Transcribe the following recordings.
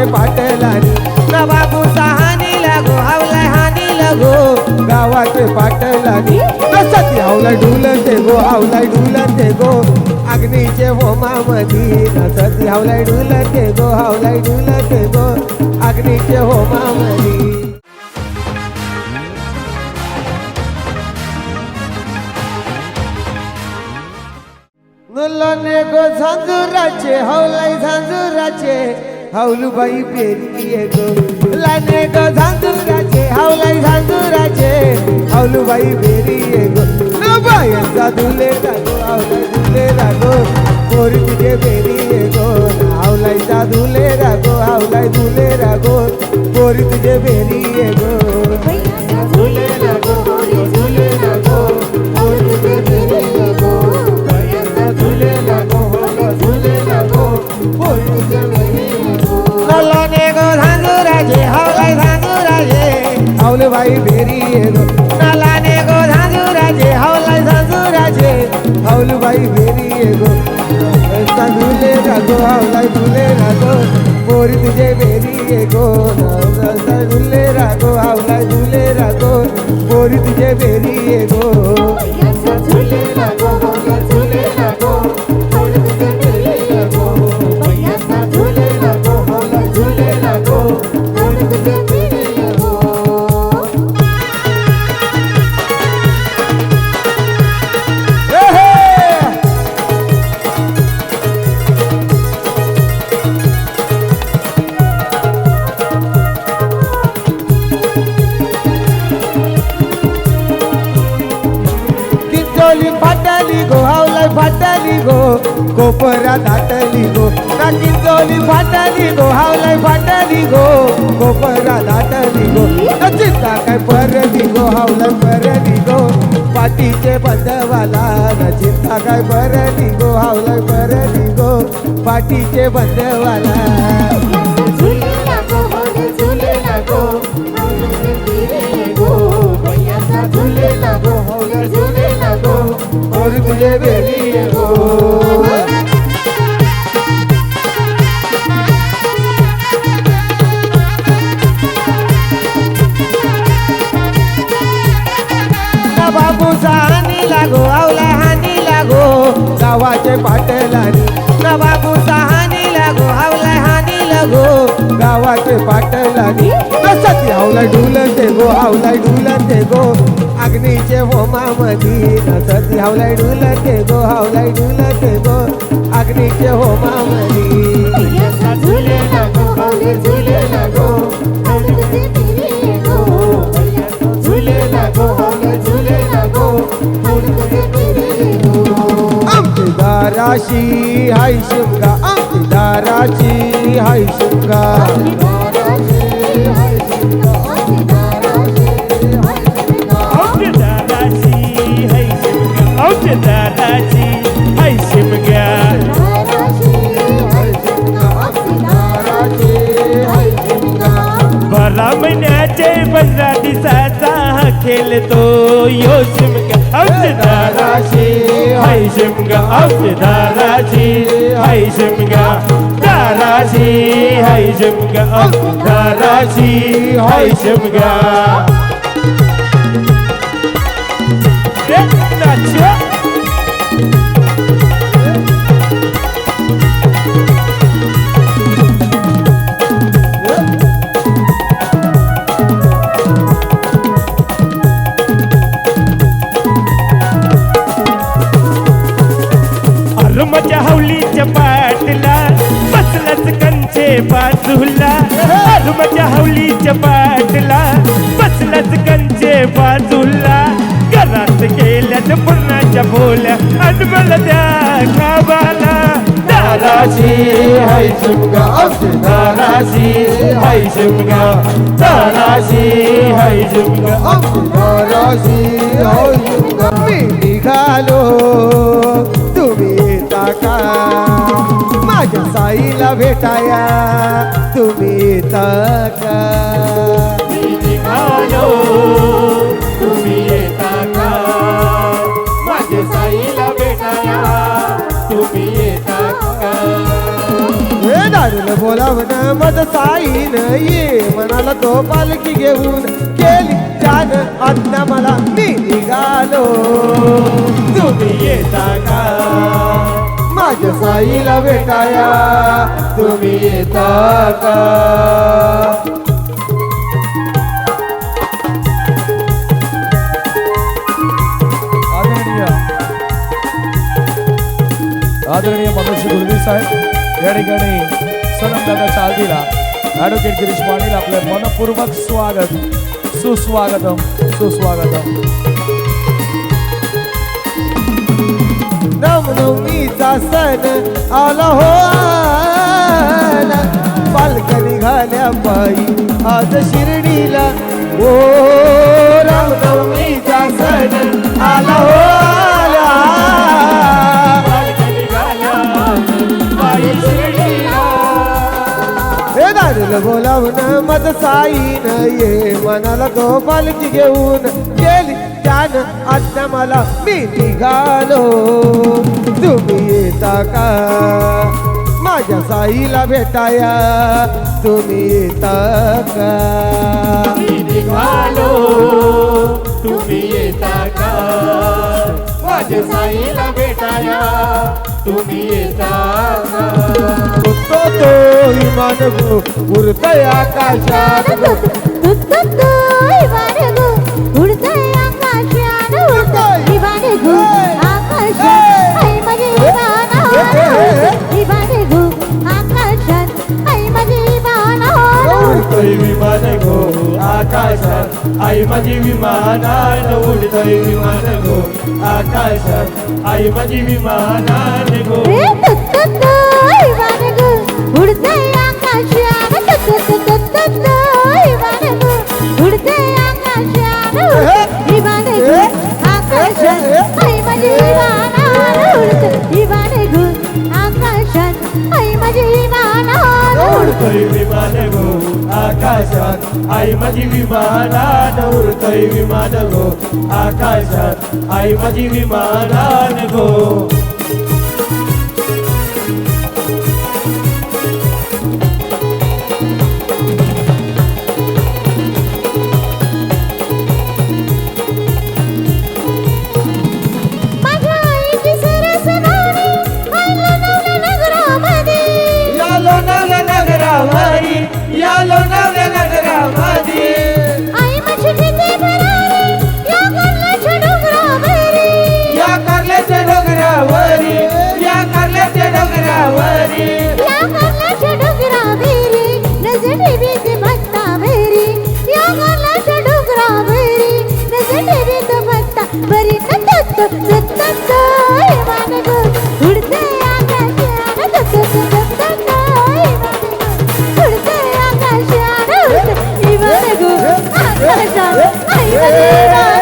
गावाचे पाटलानी. ना बाबू सहानी लागो हावला हानी लागो. गावाचे पाटलानी सती हावला ढुलते गो हावला ढुलते गो. अग्नीचे होमामधी सती हावला ढुलते गो हावला ढुलते गो. अग्नीचे होमामधी नुलने गो झांजुराचे हवलाई झांजुराचे. हावलूबाई पेरी गो लाने गो झांजुराचे हवलाई झांजुराचे हावलूबाई पेरी गो न बायांचा दुले लागो हावलाई दुले लागो पोरी तुझे बेरी गो हावलाईचा दुले रागो हावलाई दुले रागो पोरी तुझे बेरी गो हावलूबाई बेरी गो झुले रागो हावलाई झुले रागो पोरी तुझे बेरी गो झुले रागो गो हावलाय फाटली गो कोपरा दाटली गो ना चोली फाटली गो हावलाय फाटली गो कोपरा दाटली गो नचिता काय परली गो हावलाय परली गो पाटीचे बंदवाला नचिता काय परली गो हावलाय परली गो पाटीचे बंदवाला और बेरी हानी हो। लागो आवला हानी लागो गावाचे पाटलानी ना गावाचे पाटलानी सती हावला ढुलते गो हावला ढुलते गो. अग्नीचे होमामधी सती हावला ढुलते गो हावला ढुलते गो. अग्नीचे होमामधी. आमची दाराशी हाय शिमगा घराची हाय शिमगा असेल तो यो शिमगा औषधाराची हाय शिमगा औषधाराची हाय शिमगा दाराची हाय शिमगा औषधाराची हाय शिमगा। Nacho. बोल्या अनमल द्या काबाला दाराची हाय शिमगा दाराची हाय शिमगा दाराची हाय शिमगा मी निघालो. तुम्ही येता का? माझ्या साईला भेटाया. तुम्ही येता का? निघालो. साईला भेटाया तुम्ही मद साईन ये. म्हणाला तो पालखी घेऊन केली जान आज्ञा मला मी निघालो. तुम्ही येता का? माझ्या साईला भेटाया. तुम्ही येता का? आदरणीय आदरणीय मनुष्य गुरुजी साहेब या ठिकाणी सनम दादा चालतीला ॲडव्होकेट गिरीश पाटील आपलं मनपूर्वक स्वागत. सुस्वागतम सुस्वागतम. रामनवमीचा सण आला हो आला. पालका निघाल्या पायी आज शिर्डीला. ओ रामनवमीचा सण आला हो बोलावून मत साईन ये मनाला तो पालखी घेऊन गेली त्यानं. आता मला मी निघालो. तुम्ही येता का? माझ्या साईला भेटाया. तुम्ही येता का? निघालो. तुम्ही येता का? माझ्या साईला भेटाया तुम्ही येता का तो तो विमान उरतय आकाशात उडतय आकाशात आई माझी विमानान उडतय विमान गो आकाशात आई माझी विमानान गो उडतय आकाशात उडतय आकाशात विमान आकाशात आई माझी विमानावर उडत विमान घेऊन आकाशात आई माझी विमानावर उडतय विमान गो आकाशात आई माझी विमानान उडतय विमान गो Hey!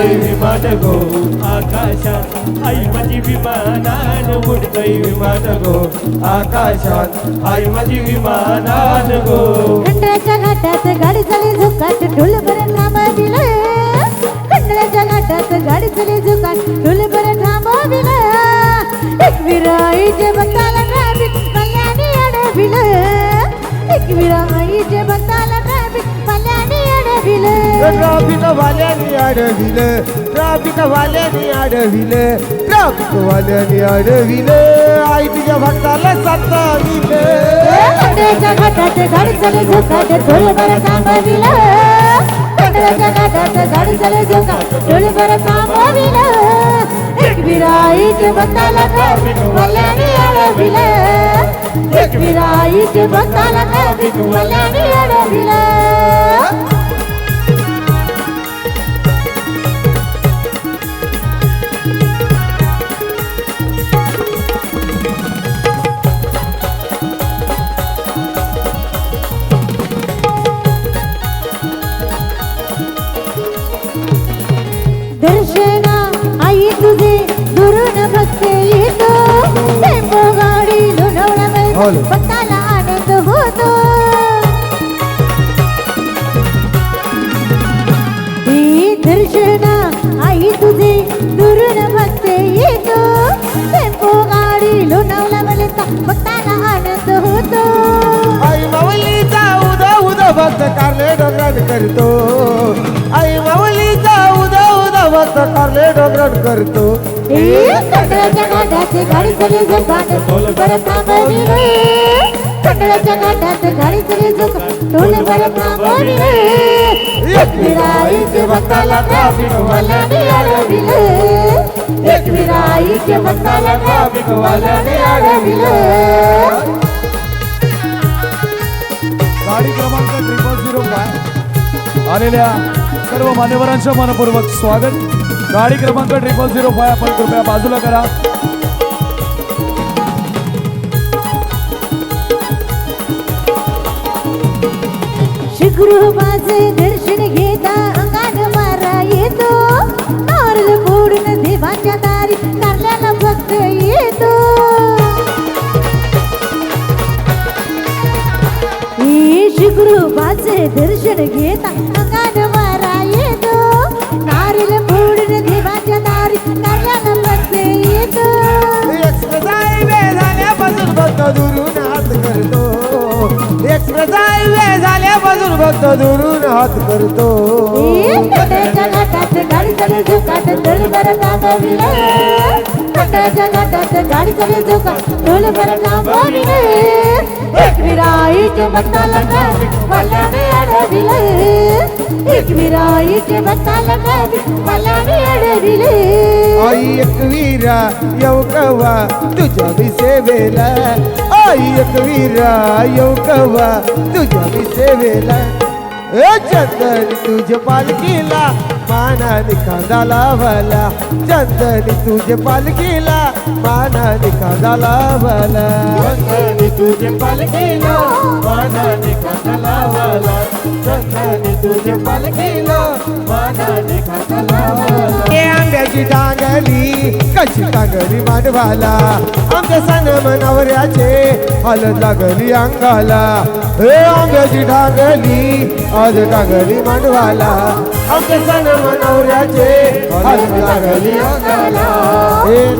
उडतय विमान गो आकाशात. आई माझी विमानान उडतय विमान गो आकाशात. आई माझी विमानान गो. खंडाच्या घाटात गाडी चाले झुकाट ढोल बरं थांबविलं खंडाच्या घाटात गाडी चाले झुकाट ढोल बरं थांबविलं एक विराईचे भक्ताला ट्रॅफिक मल्याने अडविलं एक विराईचे भक्ताला ट्रॅफिक ट्रॅफिक वाल्यानी अडविलं. ट्रॅफिक वाल्यानी अडविलं. ट्रॅफिक वाल्यानी अडविलं. आई तुझ्या भक्ताला सत्ता खंडाच्या घाटात गाडी चाले झुकाट बरं थांबविलं खंडाच्या घाटात गाडी चाले झुकाट बरं थांबविलं एक विराईचे भक्ताला ट्रॅफिक मल्याने अडविलं. एक विराईचे भक्ताला ट्रॅफिक मल्याने अडविलं. भक्ताला आनंद होतो. हे दर्शना आई तुझे दुरून भक्त येतो. लोणावला वळता भक्ताला आनंद होतो. आई माऊलीचा उदा उदा भक्त कारले डोंगरात करतो. आई माऊलीचा उदा उदा भक्त कारले डोंगरात करतो. कंडळाच्या घाटात गाडी चले कंडळाच्या गाडी एक विराईचे भक्ताला एक विराईचे भक्ताला गाडी क्रमांक ट्रिपल झिरो काय? आलेल्या सर्व मान्यवरांचं मनपूर्वक स्वागत. गाडी क्रमांक ट्रिपल झिरो फाय. आपण कृपया बाजूला करा. शिगृह माझे दर्शन घेता. झाल्यापासून भक्त दुरून हात करतो कंडाच्या घाटात गाडी चले झोकाट टोल बरं थांबविले कंडाच्या घाटात गाडी चले झोकाट टोल बरं थांबविले एक विराईचे भक्ताला ट्रॅफिक वाल्याने अडविले एक विराईचे भक्ताला ट्रॅफिक वाल्याने अडविले आई एकवीरा येऊ कवा तुझ्या मी सेवेला। आई एकवीरा येऊ कवा तुझ्या मी सेवेला। ए चंदन तुझ पालखीला मानाने कांदा लावला चंदनी तुझे पालखीला मानाने कांदा लावला चंदनी तुझे पालखीला मानाने काटा लावला चंदनी तुझे पालखीला मानाने काटा लावला ए आंब्याची डांगली कशी टांगली मांडवाला आमच्या सण मनवऱ्याचे हलत लागली अंगाला. हे आंब्याची डांगली आज टांगली मांडवाला आमच्या सण मनवऱ्याचे हलत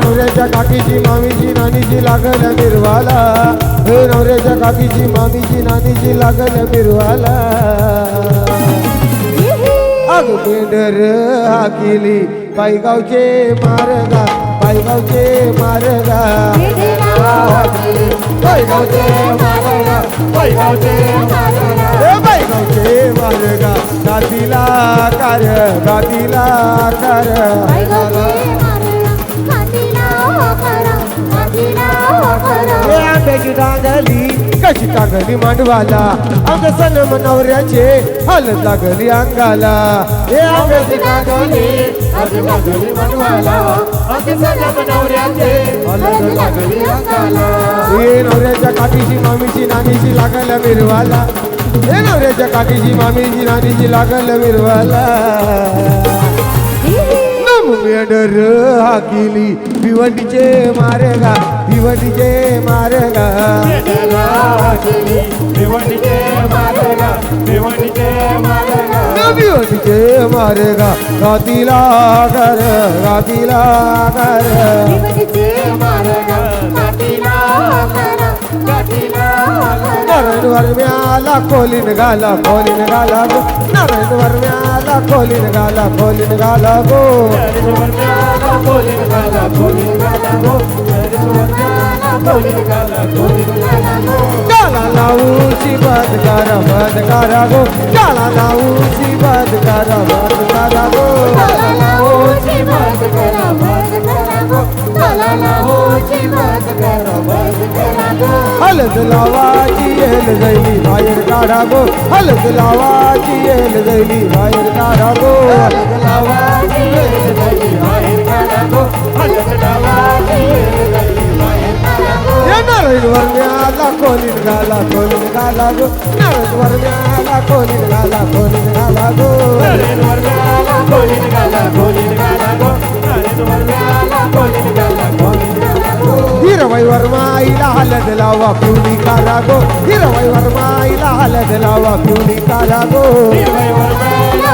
नवऱ्याच्या काकीची मामीची नानीची लागल्या मिरवाला. हे नवऱ्याच्या काकीची मामीची नानीची लागल्या मिरवाला. अग पेंडर हाकिली पायगावचे मारगा पायगावचे मारगा. पायगावचे मारगा पैगावचे ए पायगावचे गातीला कर गातीला कर आंब्याची टांगली कशी टांगली मांडवाला. आमच्या सण मनवऱ्याचे हलत लागली अंगाला. लागली मनवऱ्याचे अलग लागली अंगाला. ए नवऱ्याच्या काठीची मामीची नानीची लागल मिरवाला. ए नवऱ्याच्या काठीची मामीची नानीची लागल मिरवाला. मेडर हाकिली भिवंडीचे मारेगा. भिवंडीचे मारेगा भिवंडीचे मारेगा भिवंडीचे मारेगा भिवंडीचे मारेगा गातीला कर गातीला कर नारायण वरम्याला खोलीन गाला खोलीन गाला गो. नारायण वरम्याला खोलीन गाला खोलीन गाला गो. गाला लावूची बंद करा बंद करा गो गाला लावूची बंद करा बंद करा गो हलद लावाची येल जैली बाहेर काढा गो हलद लावाची येल जैली खोलीन गाला खोलीन गाला गो. नारायण वरम्याला खोलीन गाला खोलीन गाला गो. हिरवाई वरमाईला हलद लावा पिवली काला गो. हिरवाई वरमाईला हलद लावा पिवली काला गो.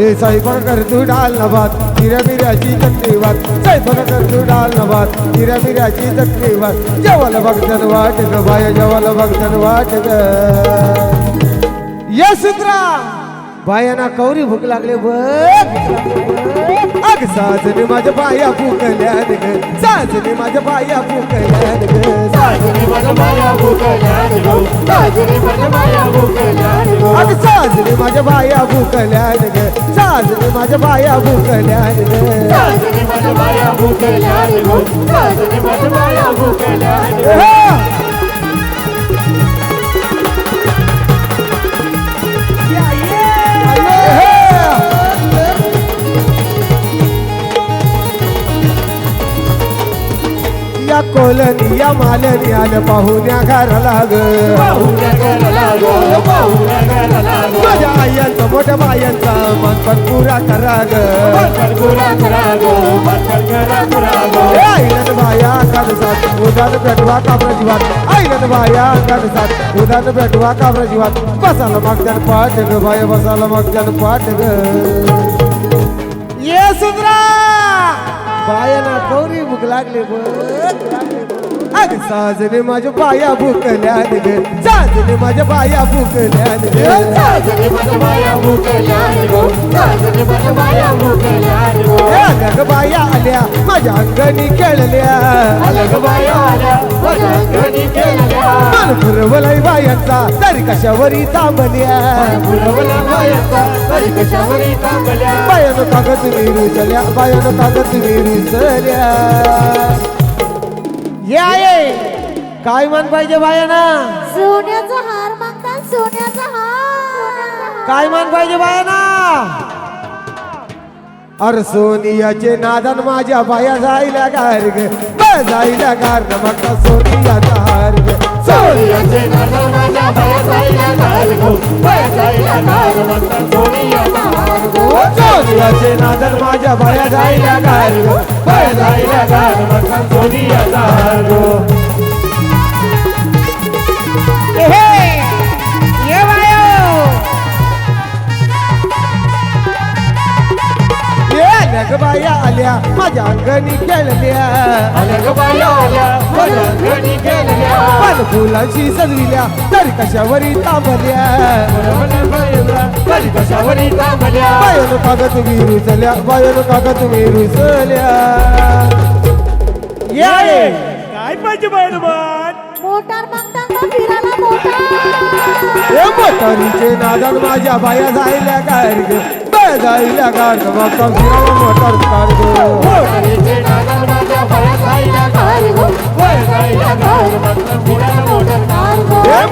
ए साईपण कर तू डाल नभात हिऱ्या बिऱ्याची चटणी वाट साईपण कर तू डाल नभात हिऱ्या बिऱ्याची चटणी वाट जेवाला भक्तन वाट ग बाय जेवाला भक्तन वाट ग. ये सुत्रा बायाना कवरी भूक लागले बघ. अग साजने माझ्या बाया भूकल्यान ग. साजने माझ्या बाया भूकल्यान ग. साजरी माझ्या माया भुकल्यान गो. साजरी माझ्या माया भुकल्यान गो. अग साजने माझ्या बाया भूकल्यान ग. साजने माझ्या बाया भूकल्यान ग. साजरी माझ्या माया भुकल्यान गो. साजरी माझ्या माया भुकल्यान गो. या कोलनी या मालनी आलं पाहुण्या घराला ग. पाहुण्या घराला गो पाहुण्या घराला गो. माझ्या आयांचा मोठ्या बायांचा मन पण पुरा करा ग. बरकर गुरा करा गो बरकर करा करा गो. आईनं बाया कानसात उदान पेटवा काबरा जीवात आईनं बाया कानसात उदान पेटवा काबरा जीवात बसाला मागच्यान पाठ ग बाय बसाला मागच्यान पाठ ग. ये सुंदरा! ಬಾಯನ ಗೌರಿ ಮುಗಿಲಾಗ್ಲಿ ಬೋ अग साजने माझ्या बाया भूकल्यान ग साजने माझ्या बाया भूकल्यान ग साजरी माझ्या माया भुकल्यान गो साजरी माझ्या माया भुकल्यान गो अग बाया आल्या माझ्या अंगणी खेळल्या. अलग बाया आल्या माझ्या घरी केल्या मन फुरवलय बायांचा तरी कशावरी बायाचा तरी कशावरी थांबल्या. बायानो कागद विरुचल्या बायानो कागद विरुचल्या या ये. काय मन पाहिजे बायाना? सोन्याचा हार मागतात सोन्याचा हार. काय मन पाहिजे बायाना? अर सोनियाचे नादन माझ्या बाया जायला गार ग जायला गार म्हणता सोनियाचा हार ग सोनियाचे नाना माझ्या बाया जायला घाल गो बाया जायला घाल म्हणतात सोनियाचा हार गो सोनियाचे नादन माझ्या बाया बाया माझ्या अंगणी खेळल्या अलग बाया आल्या माझ्या घरी केल्या पण फुलांशी सजविल्या तरी कशावरी बायाचा तरी कशावरी थांबल्या बायन कागद विरुचल्या बायन कागद विरुचल्या या! ये. काय पाहिजे बायनबान मोटार मागतात का फिरायला मोटार? ए मोटारीचे नादन माझ्या बाया जायल्या गार ग बाया जायल्या गार ग मग फिरावा मोटार कार ग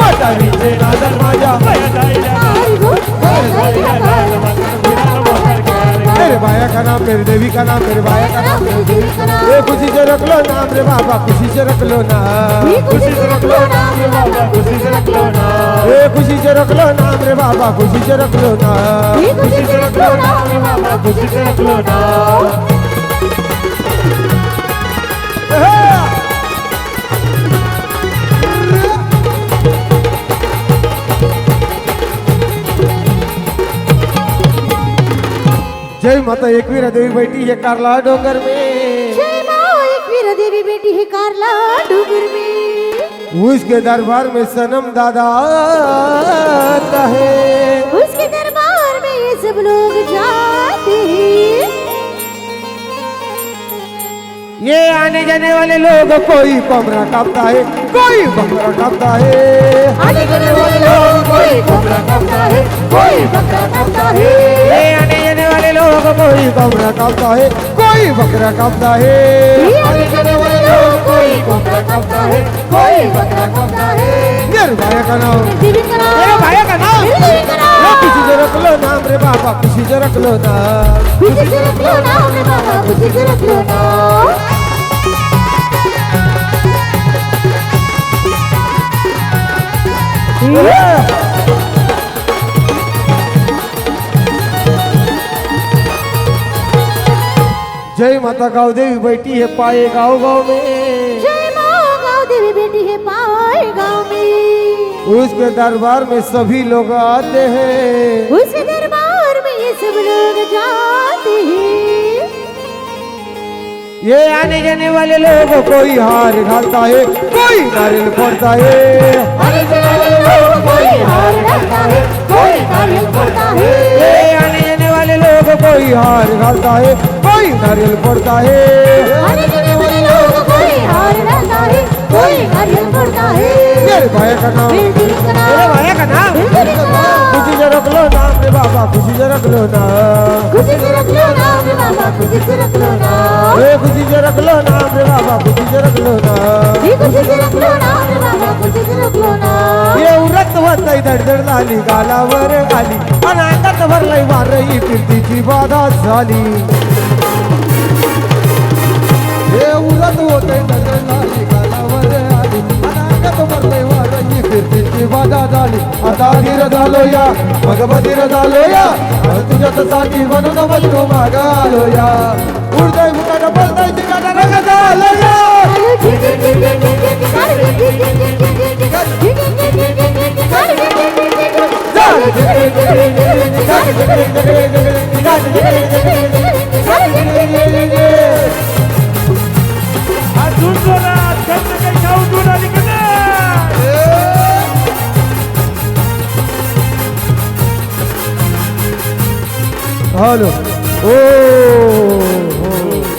मोटारीचे नाना माझ्या बाया जायला मेरे बाया का नाम मेरे देवी का नाम मेरे बाया का नाम ए खुशी से रख लो नाम रे बाबा खुशी से रख लो ना खुशी से रख लो नाम रे बाबा. खुशी से रख लो ना ए खुशी से रख लो नाम रे बाबा खुशी से रख लो ना खुशी से रख लो नाम रे बाबा खुशी से रख लो ना जय माता एकवीरा देवी बैठी है कारला डोंगर में। जय माँ एकवीर देवी बेटी है कारला डूंगर में। उसके दरबार में सनम दादा आता है उसके दरबार में ये सब लोग जाते हैं। ये आने जाने वाले लोग कोई कमरा काटता है कोई बकरा काटता है। आने जाने वाले लोग कोई कोबरा काटता है कोई बकरा काटता है। ये आने जाने वाले लोग कोई कमरा काटता है कोई बकरा काटता है आने जाने वाले लोग कोई कोबरा काटता है कोई बकरा काटता है ये मेरे भाई का नाम देवी का नाम मेरे भाई का नाम मेरे देवी का नाम ये खुशी से रख लो नाम रे बाबा खुशी से रख लो नाम खुशी से रख लो नाम रे बाबा खुशी से रख लो नाम जय माता गाँव देवी बैठी है पाए गाँव गाँव में। जय माँ गाँव देवी बेटी है पाए गाँव में। उसके दरबार में सभी लोग आते हैं। उसके दरबार में ये सब लोग जाते हैं। ये आने जाने वाले लोगों कोई हार घालता है कोई नारियल फोड़ता है। अरे चले लोग कोई हार डालता है कोई नारियल फोड़ता है कोई हार घालता है कोई नारियल फोड़ता है। है है। मेरे भाई का नाम। मेरे भाई का नाम। खुशी से रख लो नाम रे बाबा खुशी से रख लो नाम खुशी से रख लो नाम रे बाबा खुशी से रख लो नाम ए खुशी से रख लो नाम रे बाबा खुशी से रख लो नाम ही खुशी से रख लो नाम रे बाबा खुशी से रख लो ये उरत होतय धडधड झाली गालावर आली. अनाकात भरलंय वारही कीर्तीची बाधा झाली. हे उरत होतय कीर्तीची बाधा झाली. आता धीर झालो या मग बधीर झालो या तुझ्याच साठी म्हणून बसतो मागालो या उडतय मुकाट बसताय चिकाट रंग झालो या अजून जोरात खंड काही खाऊन दूर Alo. Oo. oo.